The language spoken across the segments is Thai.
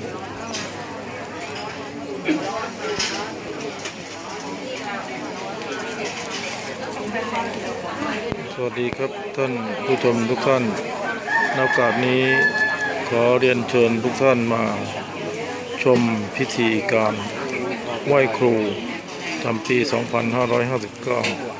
สวัสดีครับท่านผู้ชมทุกท่านนโอกาสนี้ขอเรียนเชิญทุกท่านมาชมพิธีการไหว้ครูทำปี 2559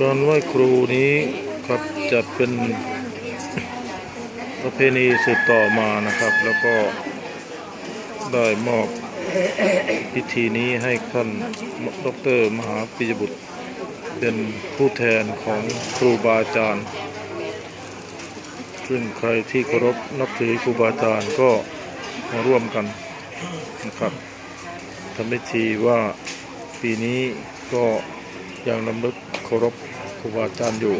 การไหว้ครูนี้ครับจัดเป็นประเพณีสืบต่อมานะครับ แล้วก็ได้มอบพิธีนี้ให้ท่านดรมหาปิยบุตร เป็นผู้แทนของครูบาอาจารย์ ซึ่งใครที่เคารพนับถือครูบาอาจารย์ก็มาร่วมกันนะครับทำพิธีว่าปีนี้ก็ ยังลำลึกเคารพครูบาอาจารย์อยู่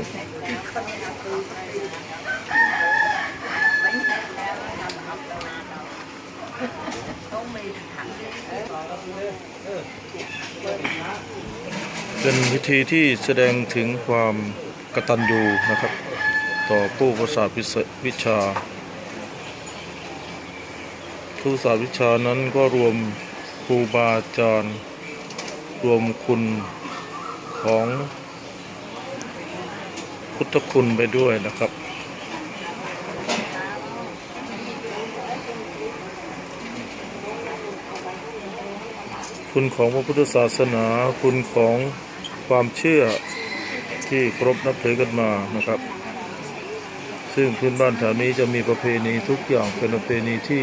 เป็นพิธีที่แสดงถึงความกตัญญูนะครับ ต่อผู้ประสาทวิเศษวิชาผู้ประสาทวิชานั้นก็รวมครูบาอาจารย์ รวมคุณ ของพุทธคุณไปด้วยนะครับ คุณของพระพุทธศาสนา คุณของความเชื่อที่ครพนับถือกันมานะครับ ซึ่งพื้นบ้านแถวนี้จะมีประเพณีทุกอย่างเป็นประเพณีที่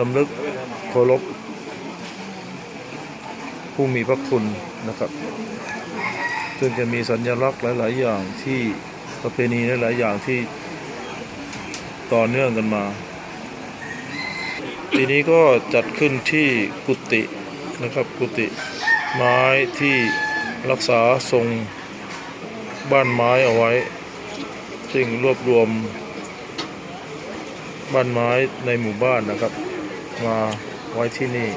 ลำลึกเคารพผู้มีพระคุณนะครับ ซึ่งจะมีสัญลักษณ์หลาย ๆ อย่างที่ประเพณีหลาย ๆ อย่างที่ต่อเนื่องกันมา ปีนี้ก็จัดขึ้นที่กุฏินะครับกุฏิไม้ที่รักษาทรงบ้านไม้เอาไว้ ซึ่งรวบรวมบ้านไม้ในหมู่บ้านนะครับ มาไว้ที่นี่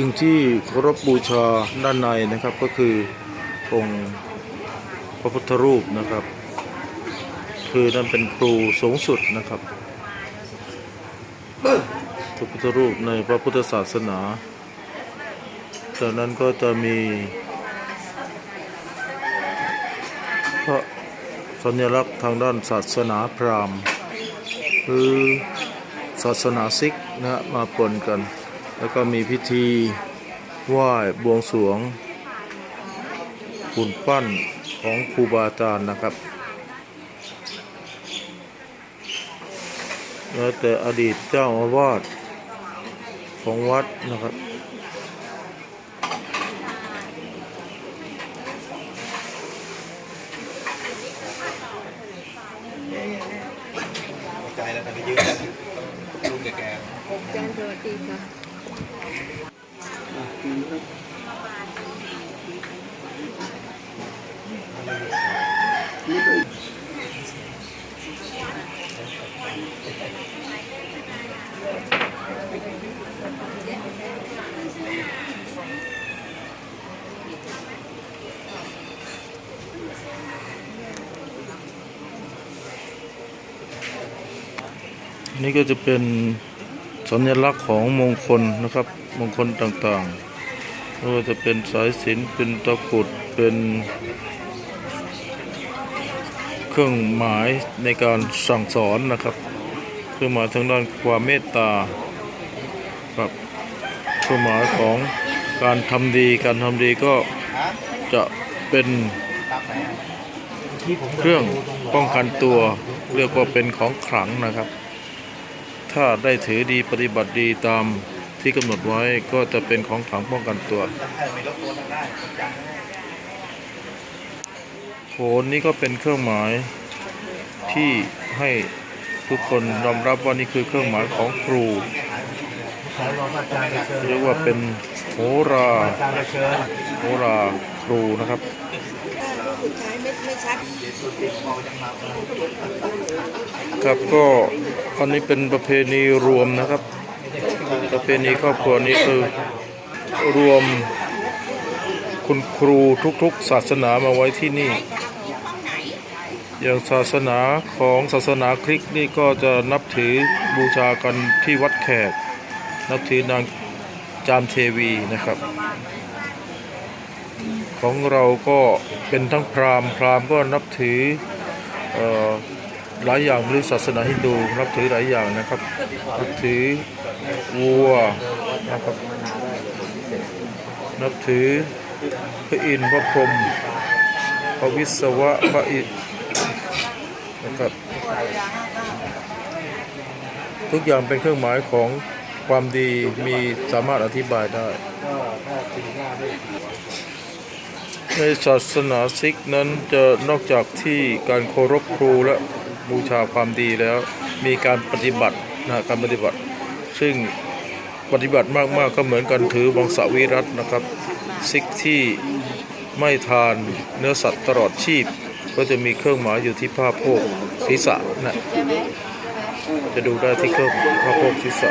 สิ่งที่เคารพบูชาด้านในนะครับก็คือองค์พระพุทธรูปนะครับ คือนั่นเป็นครูสูงสุดนะครับพระพุทธรูปในพระพุทธศาสนาจากนั้นก็จะมีพระสัญลักษณ์ทางด้านศาสนาพราหมณ์หรือศาสนาซิกนะมาปนกัน แล้วก็มีพิธีไหว้บวงสรวงหุ่นปั้นของครูบาอาจารย์นะครับ แล้วแต่อดีตเจ้าอาวาสของวัดนะครับ ใจแล้วแต่ไปยืนลุงแก จานสวัสดีค่ะ นี่ก็จะเป็นสัญลักษณ์ของมงคลนะครับ มงคลต่างๆ ไม่ว่าจะเป็นสายสิญจนเป็นตะกุดเป็นเครื่องหมายในการสั่งสอนนะครับเครื่องหมายทางด้านความเมตตาครับเครื่องหมายของการทำดีการทำดีก็จะเป็นเครื่องป้องกันตัวเรียกว่าเป็นของขลังนะครับ ถ้าได้ถือดีปฏิบัติดีตาม ที่กำหนดไว้ก็จะเป็นของขลังป้องกันตัวโขนนี่ก็เป็นเครื่องหมายที่ให้ทุกคนยอมรับว่านี่คือเครื่องหมายของครูเรียกว่าเป็นโหราโหราครูนะครับครับก็อันนี้เป็นประเพณีรวมนะครับ ประเพณีครอบครัวนี้คือรวมคุณครูทุกๆ ศาสนามาไว้ที่นี่ อย่างศาสนาของศาสนาคริสต์นี่ก็จะนับถือบูชากันที่วัดแขก นับถือนางจามเทวีนะครับ ของเราก็เป็นทั้งพราหมณ์พราหมณ์ก็นับถืออ หลายอย่างหรือศาสนาฮินดูนับถือหลายอย่างนะครับนับถือวัวนะครับนับถือพระอินทร์พระพรหมพระวิศวะพระอินทร์นะครับทุกอย่างเป็นเครื่องหมายของความดีมีสามารถอธิบายได้ในศาสนาซิกนั้นจะนอกจากที่การเคารพครูและ บูชาความดีแล้วมีการปฏิบัตินะการปฏิบัติ ซึ่งปฏิบัติมากๆก็เหมือนกันถือวังสวิรัตนะครับซิกที่ไม่ทานเนื้อสัตว์ตลอดชีพ ก็จะมีเครื่องหมายอยู่ที่ผ้าโพกศีรษะนะจะดูได้ที่เครื่องผ้าโพกศีรษะ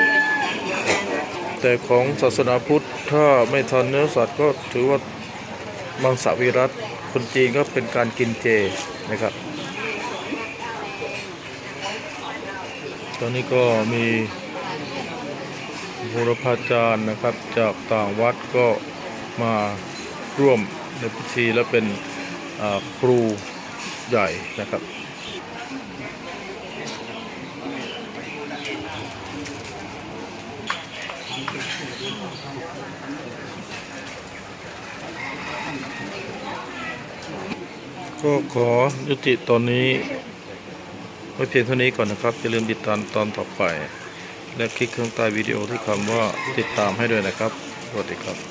แต่ของศาสนาพุทธถ้าไม่ทานเนื้อสัตว์ก็ถือว่ามังสวิรัตคนจีนก็เป็นการกินเจนะครับ อนนี้ก็มีบุรพาจารย์นะครับจากต่างวัดก็มาร่วมในพิธีและเป็นครูใหญ่นะครับก็ขอยุติตอนนี้ ไว้เพียงเท่านี้ก่อนนะครับ อย่าลืมติดตามตอนต่อไป และคลิกข้างใต้วิดีโอที่คำว่าติดตามให้ด้วยนะครับ สวัสดีครับ